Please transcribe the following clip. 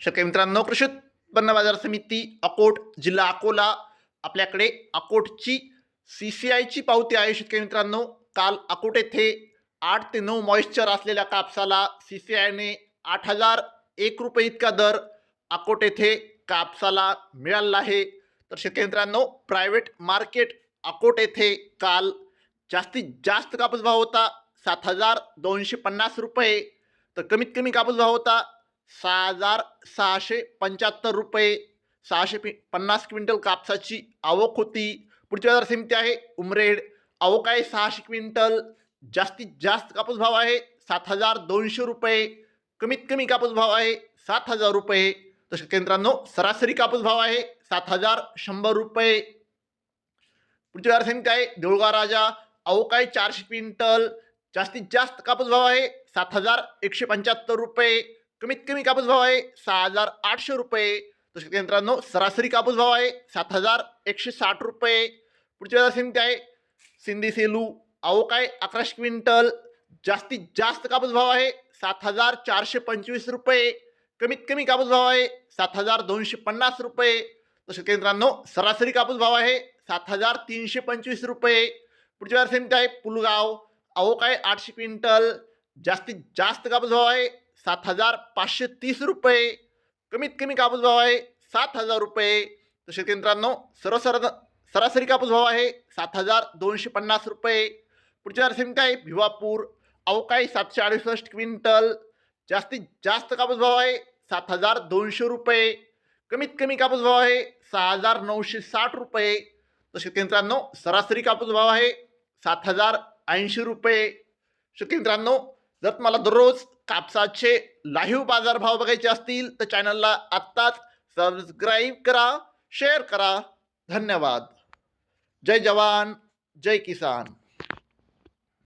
शेतकरी मित्रांनो कृषी उत्पन्न बाजार समिती अकोट जिल्हा अकोला आपल्याकडे अकोटची सी सी आयची पावती आहे. शेतकरी मित्रांनो काल अकोट येथे आठ ते नऊ मॉइश्चर असलेल्या कापसाला सी सी आयने आठ हजार एक रुपये इतका दर अकोट येथे कापसाला मिळाला आहे. तर शेतकरी मित्रांनो प्रायव्हेट मार्केट अकोट येथे काल जास्तीत जास्त कापूस भाव होता सात हजार दोनशे पन्नास रुपये. तर कमीत कमी कापूस भाव होता सहा हजार सहाशे पंच्याहत्तर रुपये सहाशे पि पन्नास क्विंटल कापसाची आवक होती. पुढची बाजार समिती आहे उमरेड. आवक आहे सहाशे क्विंटल. जास्तीत जास्त कापूस भाव आहे सात हजार दोनशे रुपये. कमीत कमी कापूस भाव आहे सात हजार रुपये. तसेच केंद्रांनो सरासरी कापूस भाव आहे सात हजार शंभर रुपये. पुढची बाजार समिती आहे देऊळगाव राजा. आवक आहे चारशे क्विंटल. जास्तीत जास्त कापूस भाव आहे सात हजार एकशे पंच्याहत्तर रुपये. कमीत कमी कापूस भाव आहे सहा हज़ार आठशे रुपये. तसेच मित्रांनो सरासरी कापूस भाव आहे सात हज़ार एकशे साठ रुपये. पुढची बाज़ार समिती आहे सिंधी सेलू आवक आहे अकराशे क्विंटल. जास्तीत जास्त कापूस भाव आहे सात हज़ार चारशे पंचवीस रुपये. कमीत कमी कापूस भाव आहे सात हज़ार दोनशे पन्नास रुपये. तसेच मित्रांनो सरासरी कापूस भाव आहे सात हज़ार तीनशे पंचवीस रुपये. पुढची बाज़ार समिती आहे पुलगाव. आवक आहे आठशे क्विंटल. जास्तीत जास्त कापूस भाव आहे सात हजार पाचशे तीस रुपये. कमीत कमी कापूस भाव आहे सात हजार रुपये. तर शेतकरी मित्रांनो सर्वसर सरासरी कापूस भाव आहे सात हजार दोनशे पन्नास रुपये. पुढच्या बाजार काय? भिवापूर अवकाळी सातशे अडुसष्ट क्विंटल. जास्तीत जास्त कापूस भाव आहे सात हजार दोनशे रुपये. कमीत कमी कापूस भाव आहे सहा हजार नऊशे साठ रुपये. तर शेतकरी मित्रांनो सरासरी कापूस भाव आहे सात हजार ऐंशी रुपये. शेतकरी मित्रांनो जर तुम्हाला दररोज कापसाचे लाईव्ह बाजारभाव बघायचे असतील तर चॅनलला आत्ताच सबस्क्राईब करा शेअर करा. धन्यवाद. जय जवान जय किसान.